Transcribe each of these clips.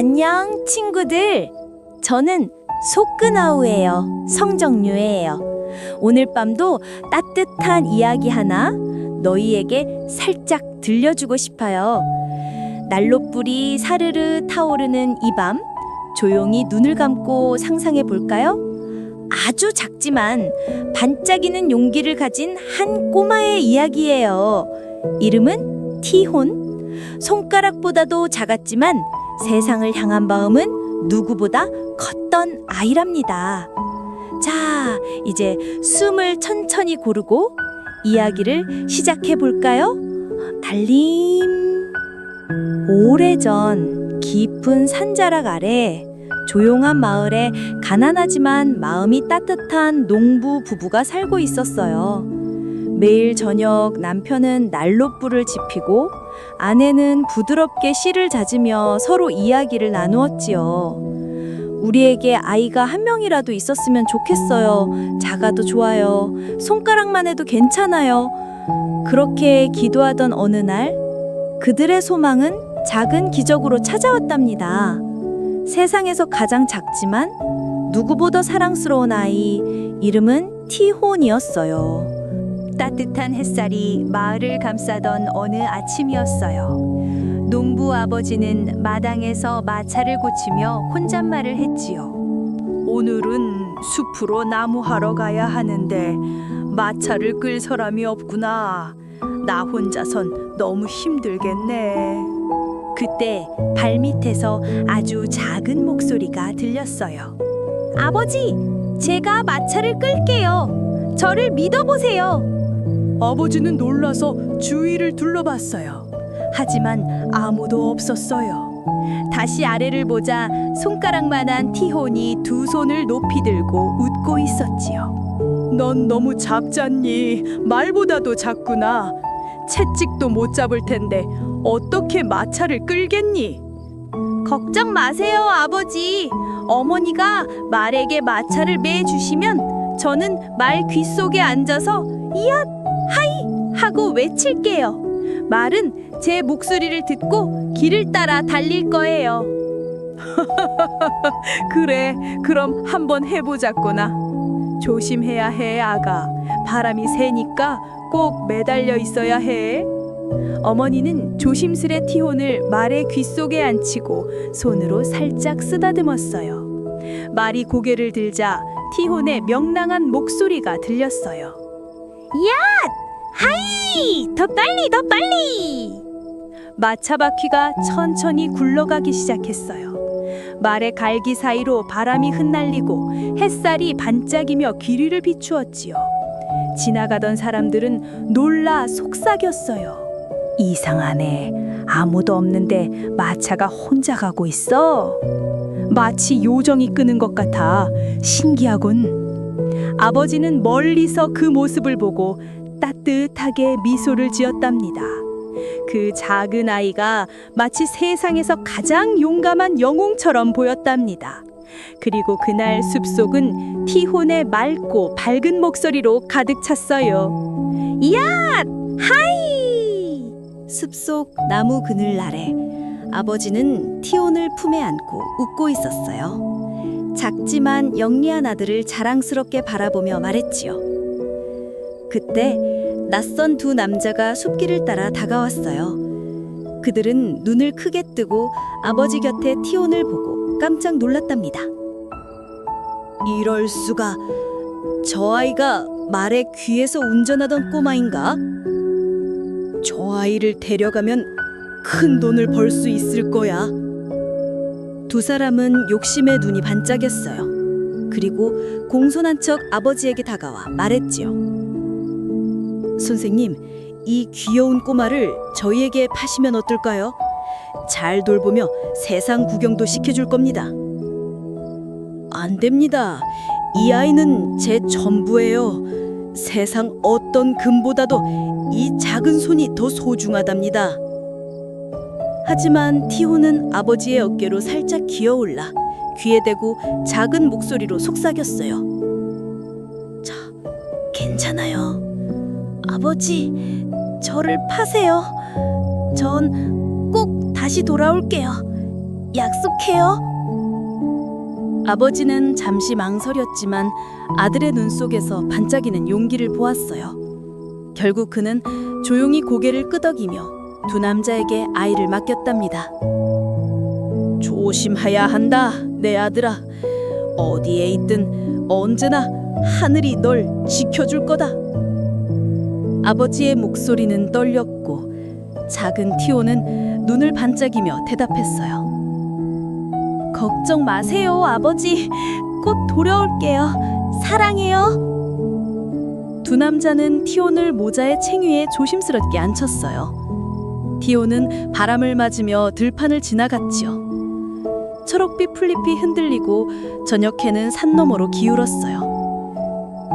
안녕, 친구들. 저는 소끄나우예요. 성정류예요. 오늘 밤도 따뜻한 이야기 하나 너희에게 살짝 들려주고 싶어요. 난로불이 사르르 타오르는 이 밤, 조용히 눈을 감고 상상해 볼까요? 아주 작지만 반짝이는 용기를 가진 한 꼬마의 이야기예요. 이름은 티혼. 손가락보다도 작았지만 세상을 향한 마음은 누구보다 컸던 아이랍니다. 자, 이제 숨을 천천히 고르고 이야기를 시작해 볼까요? 달림. 오래전 깊은 산자락 아래 조용한 마을에 가난하지만 마음이 따뜻한 농부 부부가 살고 있었어요. 매일 저녁 남편은 난로불을 지피고 아내는 부드럽게 씨를 다지며 서로 이야기를 나누었지요. 우리에게 아이가 한 명이라도 있었으면 좋겠어요. 작아도 좋아요. 손가락만 해도 괜찮아요. 그렇게 기도하던 어느 날, 그들의 소망은 작은 기적으로 찾아왔답니다. 세상에서 가장 작지만 누구보다 사랑스러운 아이, 이름은 티혼이었어요. 따뜻한 햇살이 마을을 감싸던 어느 아침이었어요. 농부 아버지는 마당에서 마차를 고치며 혼잣말을 했지요. 오늘은 숲으로 나무하러 가야 하는데 마차를 끌 사람이 없구나. 나 혼자선 너무 힘들겠네. 그때 발밑에서 아주 작은 목소리가 들렸어요. 아버지, 제가 마차를 끌게요. 저를 믿어보세요. 아버지는 놀라서 주위를 둘러봤어요. 하지만 아무도 없었어요. 다시 아래를 보자 손가락만한 티혼이 두 손을 높이 들고 웃고 있었지요. 넌 너무 작잖니. 말보다도 작구나. 채찍도 못 잡을 텐데 어떻게 마차를 끌겠니? 걱정 마세요, 아버지. 어머니가 말에게 마차를 매주시면 저는 말 귓속에 앉아서 이앗 하이 하고 외칠게요. 말은 제 목소리를 듣고 길을 따라 달릴 거예요. 그래, 그럼 한번 해보자꾸나. 조심해야 해, 아가. 바람이 세니까 꼭 매달려 있어야 해. 어머니는 조심스레 티혼을 말의 귓속에 앉히고 손으로 살짝 쓰다듬었어요. 말이 고개를 들자 티혼의 명랑한 목소리가 들렸어요. 하이! 더 빨리, 더 빨리! 마차 바퀴가 천천히 굴러가기 시작했어요. 말의 갈기 사이로 바람이 흩날리고 햇살이 반짝이며 기류를 비추었지요. 지나가던 사람들은 놀라 속삭였어요. 이상하네. 아무도 없는데 마차가 혼자 가고 있어. 마치 요정이 끄는 것 같아. 신기하군. 아버지는 멀리서 그 모습을 보고 따뜻하게 미소를 지었답니다. 그 작은 아이가 마치 세상에서 가장 용감한 영웅처럼 보였답니다. 그리고 그날 숲속은 티혼의 맑고 밝은 목소리로 가득 찼어요. 하이! 숲속 나무 그늘 아래 아버지는 티온을 품에 안고 웃고 있었어요. 작지만 영리한 아들을 자랑스럽게 바라보며 말했지요. 그때 낯선 두 남자가 숲길을 따라 다가왔어요. 그들은 눈을 크게 뜨고 아버지 곁에 티온을 보고 깜짝 놀랐답니다. 이럴 수가 저 아이가 말의 귀에서 운전하던 꼬마인가? 저 아이를 데려가면 큰 돈을 벌 수 있을 거야. 두 사람은 욕심에 눈이 반짝였어요. 그리고 공손한 척 아버지에게 다가와 말했지요. 선생님, 이 귀여운 꼬마를 저희에게 파시면 어떨까요? 잘 돌보며 세상 구경도 시켜줄 겁니다. 안 됩니다. 이 아이는 제 전부예요. 세상 어떤 금보다도 이 작은 손이 더 소중하답니다. 하지만 티호는 아버지의 어깨로 살짝 기어올라 귀에 대고 작은 목소리로 속삭였어요. 자, 괜찮아요. 아버지, 저를 파세요. 전 꼭 다시 돌아올게요. 약속해요. 아버지는 잠시 망설였지만 아들의 눈 속에서 반짝이는 용기를 보았어요. 결국 그는 조용히 고개를 끄덕이며 두 남자에게 아이를 맡겼답니다. 조심해야 한다, 내 아들아. 어디에 있든 언제나 하늘이 널 지켜줄 거다. 아버지의 목소리는 떨렸고 작은 티오는 눈을 반짝이며 대답했어요. 걱정 마세요, 아버지. 곧 돌아올게요. 사랑해요. 두 남자는 티온을 모자의 챙위에 조심스럽게 앉혔어요. 티온은 바람을 맞으며 들판을 지나갔지요. 초록빛 풀잎이 흔들리고 저녁해는 산 너머로 기울었어요.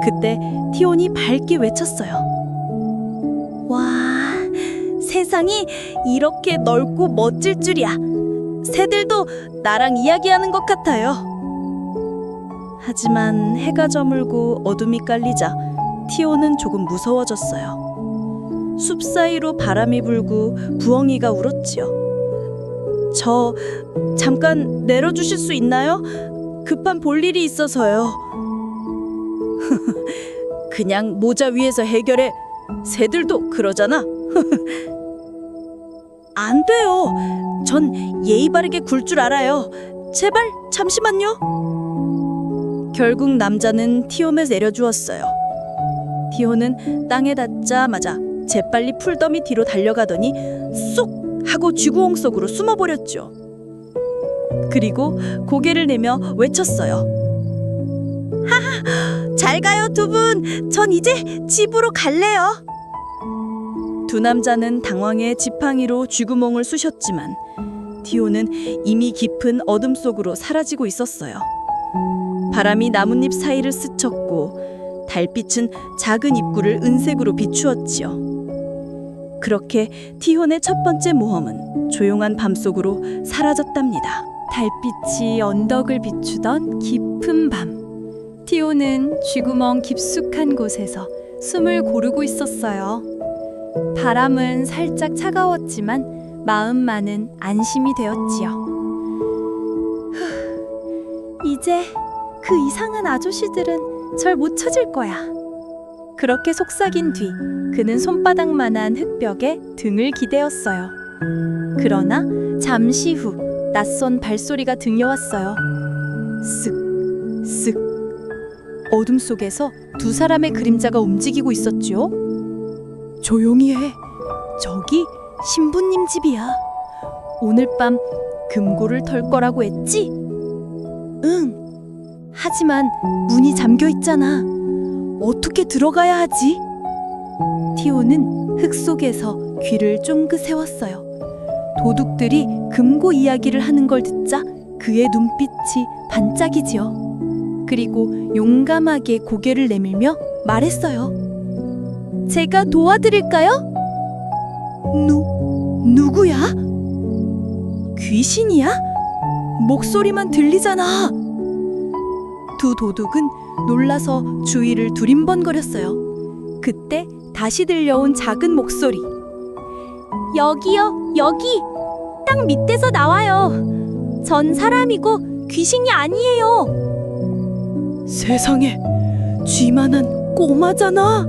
그때 티온이 밝게 외쳤어요. 와, 세상이 이렇게 넓고 멋질 줄이야. 새들도 나랑 이야기하는 것 같아요. 하지만 해가 저물고 어둠이 깔리자 티오는 조금 무서워졌어요. 숲 사이로 바람이 불고 부엉이가 울었지요. 저 잠깐 내려주실 수 있나요? 급한 볼일이 있어서요. 그냥 모자 위에서 해결해. 새들도 그러잖아. 안 돼요. 전 예의 바르게 굴 줄 알아요. 제발 잠시만요. 결국 남자는 티홈에 내려주었어요. 티오는 땅에 닿자마자 재빨리 풀더미 뒤로 달려가더니 쏙 하고 쥐구멍 속으로 숨어버렸죠. 그리고 고개를 내며 외쳤어요. 하하, 잘 가요 두 분. 전 이제 집으로 갈래요. 두 남자는 당황해 지팡이로 쥐구멍을 쑤셨지만 디오는 이미 깊은 어둠 속으로 사라지고 있었어요. 바람이 나뭇잎 사이를 스쳤고 달빛은 작은 입구를 은색으로 비추었지요. 그렇게 티혼의 첫 번째 모험은 조용한 밤속으로 사라졌답니다. 달빛이 언덕을 비추던 깊은 밤. 티오는 쥐구멍 깊숙한 곳에서 숨을 고르고 있었어요. 바람은 살짝 차가웠지만 마음만은 안심이 되었지요. 후, 이제 그 이상한 아저씨들은 절 못 찾을 거야. 그렇게 속삭인 뒤 그는 손바닥만한 흙벽에 등을 기대었어요. 그러나 잠시 후 낯선 발소리가 들려왔어요. 쓱, 쓱. 어둠 속에서 두 사람의 그림자가 움직이고 있었죠. 조용히 해. 저기 신부님 집이야. 오늘 밤 금고를 털 거라고 했지? 응. 하지만 문이 잠겨 있잖아. 어떻게 들어가야 하지? 티오는 흙 속에서 귀를 쫑긋 세웠어요. 도둑들이 금고 이야기를 하는 걸 듣자 그의 눈빛이 반짝이지요. 그리고 용감하게 고개를 내밀며 말했어요. 제가 도와드릴까요? 누, 누구야? 귀신이야? 목소리만 들리잖아. 두 도둑은 놀라서 주위를 두림번거렸어요. 그때 다시 들려온 작은 목소리. 여기요, 여기. 땅 밑에서 나와요. 전 사람이고 귀신이 아니에요. 세상에, 쥐만한 꼬마잖아.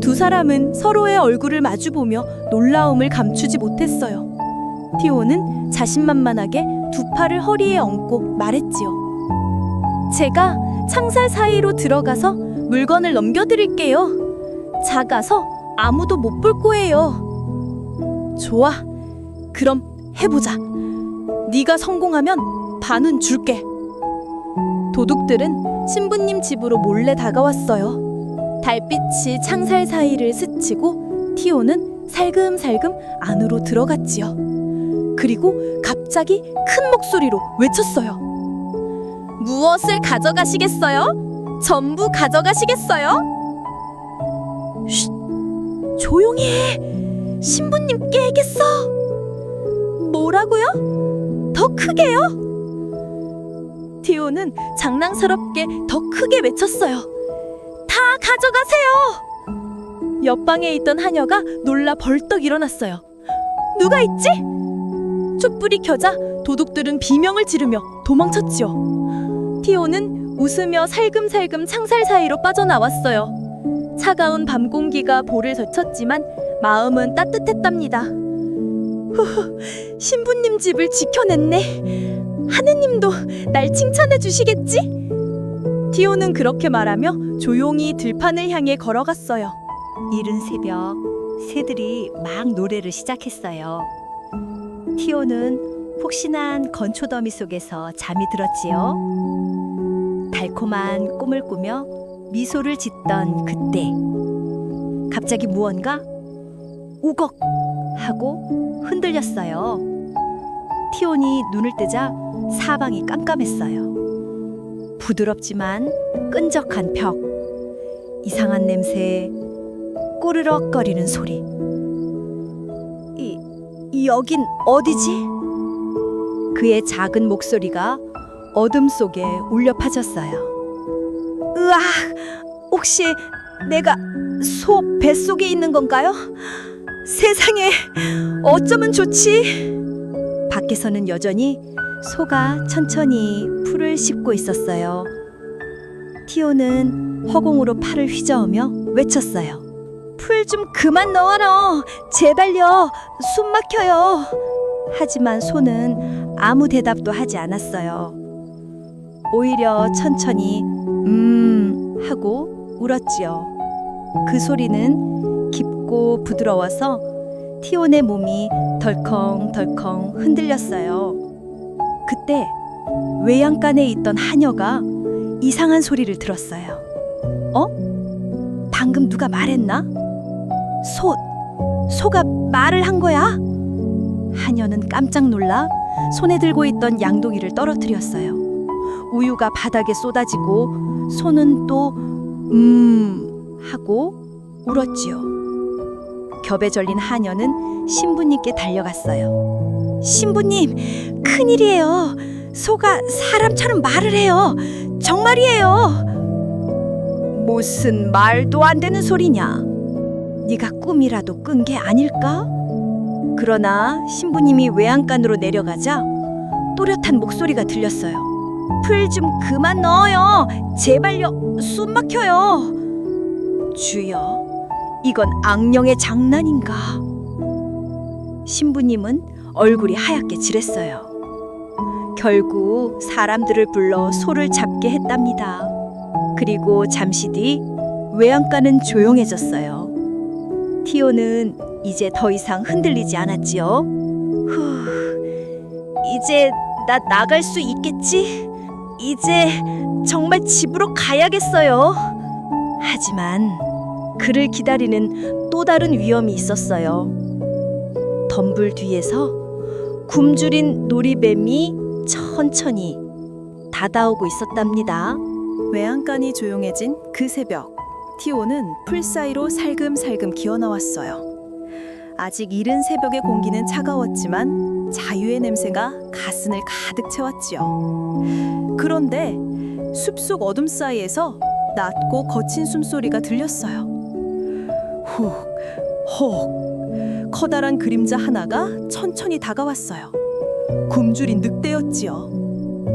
두 사람은 서로의 얼굴을 마주보며 놀라움을 감추지 못했어요. 티오는 자신만만하게 두 팔을 허리에 얹고 말했지요. 제가 창살 사이로 들어가서 물건을 넘겨드릴게요. 작아서 아무도 못 볼 거예요. 좋아. 그럼 해보자. 네가 성공하면 반은 줄게. 도둑들은 신부님 집으로 몰래 다가왔어요. 달빛이 창살 사이를 스치고 티오는 살금살금 안으로 들어갔지요. 그리고 갑자기 큰 목소리로 외쳤어요. 무엇을 가져가시겠어요? 전부 가져가시겠어요? 쉿, 조용히 해. 신부님 깨겠어. 뭐라고요? 더 크게요? 디오는 장난스럽게 더 크게 외쳤어요. 다 가져가세요. 옆방에 있던 하녀가 놀라 벌떡 일어났어요. 누가 있지? 촛불이 켜자 도둑들은 비명을 지르며 도망쳤지요. 티오는 웃으며 살금살금 창살 사이로 빠져나왔어요. 차가운 밤 공기가 볼을 젖혔지만 마음은 따뜻했답니다. 후후, 신부님 집을 지켜냈네. 하느님도 날 칭찬해 주시겠지? 티오는 그렇게 말하며 조용히 들판을 향해 걸어갔어요. 이른 새벽 새들이 막 노래를 시작했어요. 티오는 폭신한 건초더미 속에서 잠이 들었지요. 달콤한 꿈을 꾸며 미소를 짓던 그때 갑자기 무언가 우걱 하고 흔들렸어요. 티온이 눈을 뜨자 사방이 깜깜했어요. 부드럽지만 끈적한 벽, 이상한 냄새, 꼬르륵거리는 소리. 이 여긴 어디지? 그의 작은 목소리가 어둠 속에 울려 퍼졌어요. 으아! 혹시 내가 소 뱃속에 있는 건가요? 세상에 어쩌면 좋지? 밖에서는 여전히 소가 천천히 풀을 씹고 있었어요. 티오는 허공으로 팔을 휘저으며 외쳤어요. 풀 좀 그만 넣어라. 제발요. 숨 막혀요. 하지만 소는 아무 대답도 하지 않았어요. 오히려 천천히 음 하고 울었지요. 그 소리는 깊고 부드러워서 티온의 몸이 덜컹덜컹 흔들렸어요. 그때 외양간에 있던 하녀가 이상한 소리를 들었어요. 어? 방금 누가 말했나? 소, 소가 말을 한 거야? 하녀는 깜짝 놀라 손에 들고 있던 양동이를 떨어뜨렸어요. 우유가 바닥에 쏟아지고 소는 또 음 하고 울었지요. 겹에 절린 하녀는 신부님께 달려갔어요. 신부님, 큰일이에요. 소가 사람처럼 말을 해요. 정말이에요. 무슨 말도 안 되는 소리냐? 네가 꿈이라도 꾼게 아닐까? 그러나 신부님이 외양간으로 내려가자 또렷한 목소리가 들렸어요. 풀 좀 그만 넣어요. 제발요. 숨 막혀요. 주여, 이건 악령의 장난인가? 신부님은 얼굴이 하얗게 질했어요. 결국 사람들을 불러 소를 잡게 했답니다. 그리고 잠시 뒤 외양간은 조용해졌어요. 티오는 이제 더 이상 흔들리지 않았지요. 후, 이제 나 나갈 수 있겠지? 이제 정말 집으로 가야겠어요. 하지만 그를 기다리는 또 다른 위험이 있었어요. 덤불 뒤에서 굶주린 놀이뱀이 천천히 다가오고 있었답니다. 외양간이 조용해진 그 새벽, 티오는 풀 사이로 살금살금 기어 나왔어요. 아직 이른 새벽의 공기는 차가웠지만 자유의 냄새가 가슴을 가득 채웠지요. 그런데 숲속 어둠 사이에서 낮고 거친 숨소리가 들렸어요. 훅, 혹. 커다란 그림자 하나가 천천히 다가왔어요. 굶주린 늑대였지요.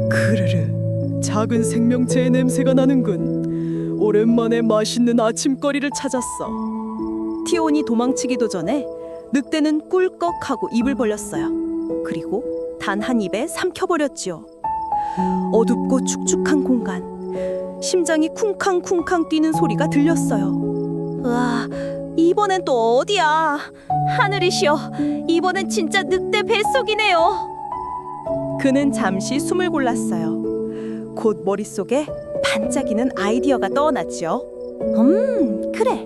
크르르 작은 생명체의 냄새가 나는군 오랜만에 맛있는 아침거리를 찾았어 티온이 도망치기도 전에 늑대는 꿀꺽하고 입을 벌렸어요. 그리고 단 한 입에 삼켜버렸지요. 어둡고 축축한 공간. 심장이 쿵쾅쿵쾅 뛰는 소리가 들렸어요. 으아, 이번엔 또 어디야? 하늘이시여, 이번엔 진짜 늑대 뱃속이네요. 그는 잠시 숨을 골랐어요. 곧 머릿속에 반짝이는 아이디어가 떠올랐죠. 음, 그래.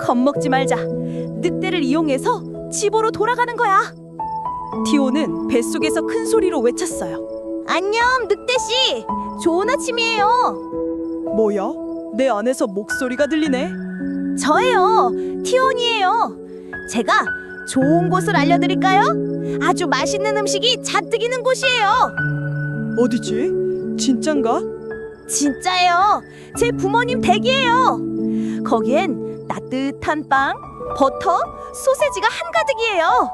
겁먹지 말자. 늑대를 이용해서 집으로 돌아가는 거야. 티오는 뱃속에서 큰 소리로 외쳤어요. 안녕, 늑대 씨. 좋은 아침이에요. 뭐야? 내 안에서 목소리가 들리네 저예요. 티온이에요. 제가 좋은 곳을 알려드릴까요? 아주 맛있는 음식이 잔뜩 있는 곳이에요. 어디지? 진짠가? 진짜예요. 제 부모님 댁이에요. 거기엔 따뜻한 빵, 버터, 소세지가 한가득이에요.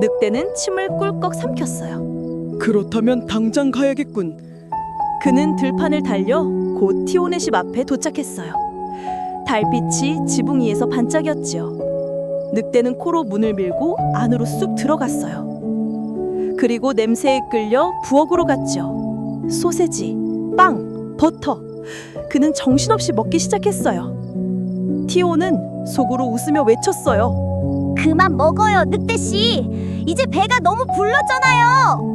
늑대는 침을 꿀꺽 삼켰어요. 그렇다면 당장 가야겠군. 그는 들판을 달려 곧 티오네 집 앞에 도착했어요. 달빛이 지붕 위에서 반짝였지요. 늑대는 코로 문을 밀고 안으로 쑥 들어갔어요. 그리고 냄새에 끌려 부엌으로 갔죠. 소세지, 빵, 버터. 그는 정신없이 먹기 시작했어요. 티오는 속으로 웃으며 외쳤어요. 그만 먹어요, 늑대 씨. 이제 배가 너무 불렀잖아요.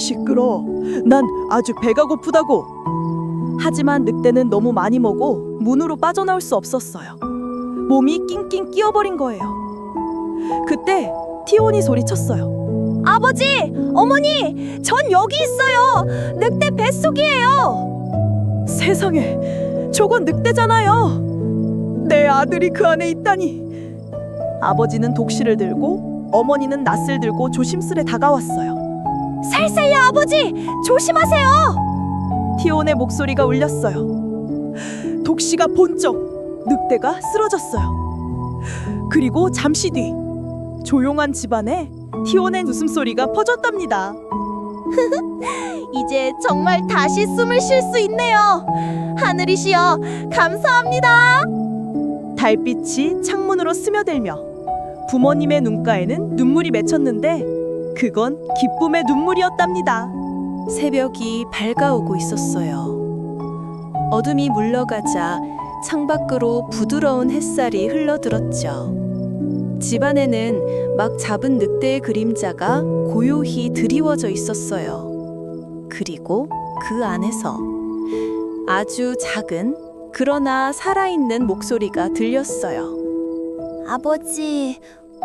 시끄러. 난 아주 배가 고프다고. 하지만 늑대는 너무 많이 먹어 문으로 빠져나올 수 없었어요. 몸이 낑낑 끼어버린 거예요. 그때 티온이 소리쳤어요. 아버지, 어머니, 전 여기 있어요. 늑대 뱃속이에요. 세상에, 저건 늑대잖아요. 내 아들이 그 안에 있다니. 아버지는 독실을 들고 어머니는 낫을 들고 조심스레 다가왔어요. 살살요, 아버지. 조심하세요. 티온의 목소리가 울렸어요. 독시가 번쩍 늑대가 쓰러졌어요. 그리고 잠시 뒤 조용한 집안에 티온의 웃음소리가 퍼졌답니다. 이제 정말 다시 숨을 쉴 수 있네요. 하늘이시여, 감사합니다. 달빛이 창문으로 스며들며 부모님의 눈가에는 눈물이 맺혔는데 그건 기쁨의 눈물이었답니다. 새벽이 밝아오고 있었어요. 어둠이 물러가자 창밖으로 부드러운 햇살이 흘러들었죠. 집안에는 막 잡은 늑대의 그림자가 고요히 드리워져 있었어요. 그리고 그 안에서 아주 작은 그러나 살아있는 목소리가 들렸어요. 아버지,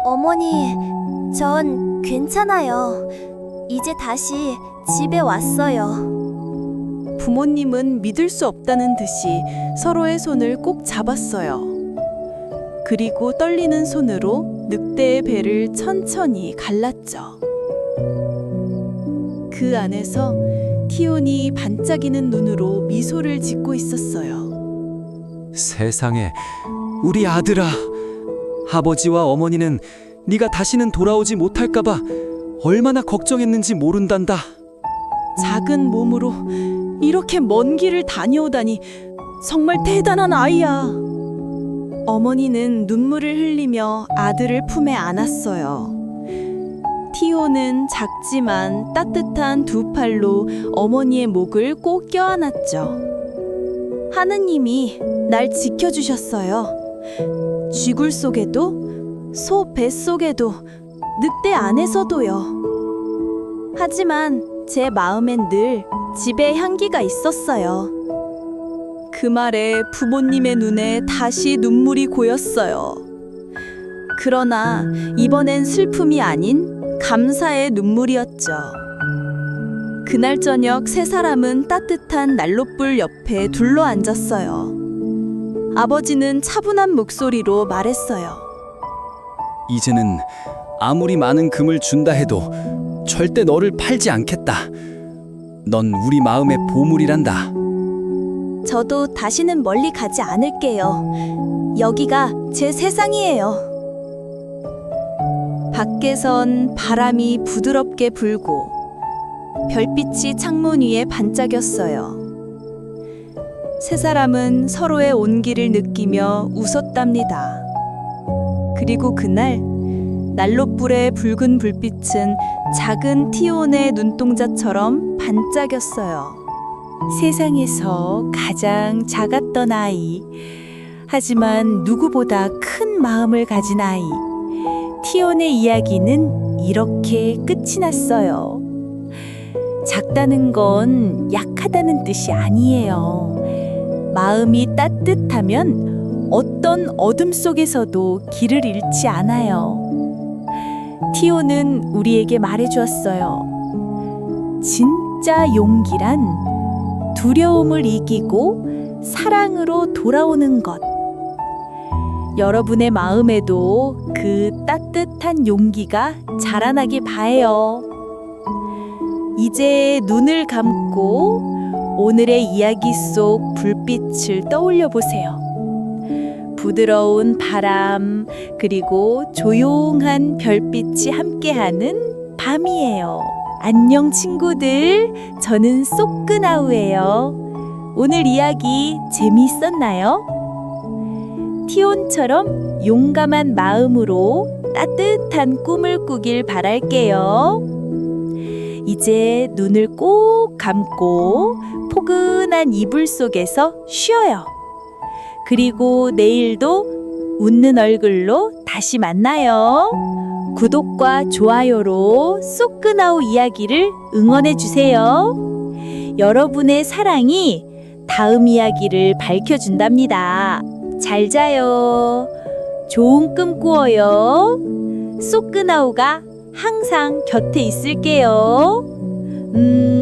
어머니, 전 괜찮아요. 이제 다시 집에 왔어요. 부모님은 믿을 수 없다는 듯이 서로의 손을 꼭 잡았어요. 그리고 떨리는 손으로 늑대의 배를 천천히 갈랐죠. 그 안에서 티온이 반짝이는 눈으로 미소를 짓고 있었어요. 세상에 우리 아들아 아버지와 어머니는 네가 다시는 돌아오지 못할까봐 얼마나 걱정했는지 모른단다 작은 몸으로 이렇게 먼 길을 다녀오다니 정말 대단한 아이야. 어머니는 눈물을 흘리며 아들을 품에 안았어요. 티오는 작지만 따뜻한 두 팔로 어머니의 목을 꼭 껴안았죠. 하느님이 날 지켜주셨어요. 쥐굴 속에도, 소 뱃속에도, 늑대 안에서도요. 하지만 제 마음엔 늘 집의 향기가 있었어요. 그 말에 부모님의 눈에 다시 눈물이 고였어요. 그러나 이번엔 슬픔이 아닌 감사의 눈물이었죠. 그날 저녁 세 사람은 따뜻한 난로불 옆에 둘러 앉았어요. 아버지는 차분한 목소리로 말했어요. 이제는 아무리 많은 금을 준다 해도 절대 너를 팔지 않겠다 넌 우리 마음의 보물이란다 저도 다시는 멀리 가지 않을게요. 여기가 제 세상이에요. 밖에선 바람이 부드럽게 불고 별빛이 창문 위에 반짝였어요. 세 사람은 서로의 온기를 느끼며 웃었답니다. 그리고 그날 난로불의 붉은 불빛은 작은 티온의 눈동자처럼 반짝였어요. 세상에서 가장 작았던 아이, 하지만 누구보다 큰 마음을 가진 아이. 티온의 이야기는 이렇게 끝이 났어요. 작다는 건 약하다는 뜻이 아니에요. 마음이 따뜻하면 어떤 어둠 속에서도 길을 잃지 않아요. 티오는 우리에게 말해주었어요. 진짜 용기란 두려움을 이기고 사랑으로 돌아오는 것. 여러분의 마음에도 그 따뜻한 용기가 자라나길 바해요. 이제 눈을 감고 오늘의 이야기 속 불빛을 떠올려 보세요. 부드러운 바람, 그리고 조용한 별빛이 함께하는 밤이에요. 안녕 친구들. 저는 소끄나우예요. 오늘 이야기 재미있었나요? 티온처럼 용감한 마음으로 따뜻한 꿈을 꾸길 바랄게요. 이제 눈을 꼭 감고 포근한 이불 속에서 쉬어요. 그리고 내일도 웃는 얼굴로 다시 만나요. 구독과 좋아요로 쏙끄나우 이야기를 응원해 주세요. 여러분의 사랑이 다음 이야기를 밝혀준답니다. 잘 자요. 좋은 꿈 꾸어요. 쏙끄나우가 항상 곁에 있을게요. 음,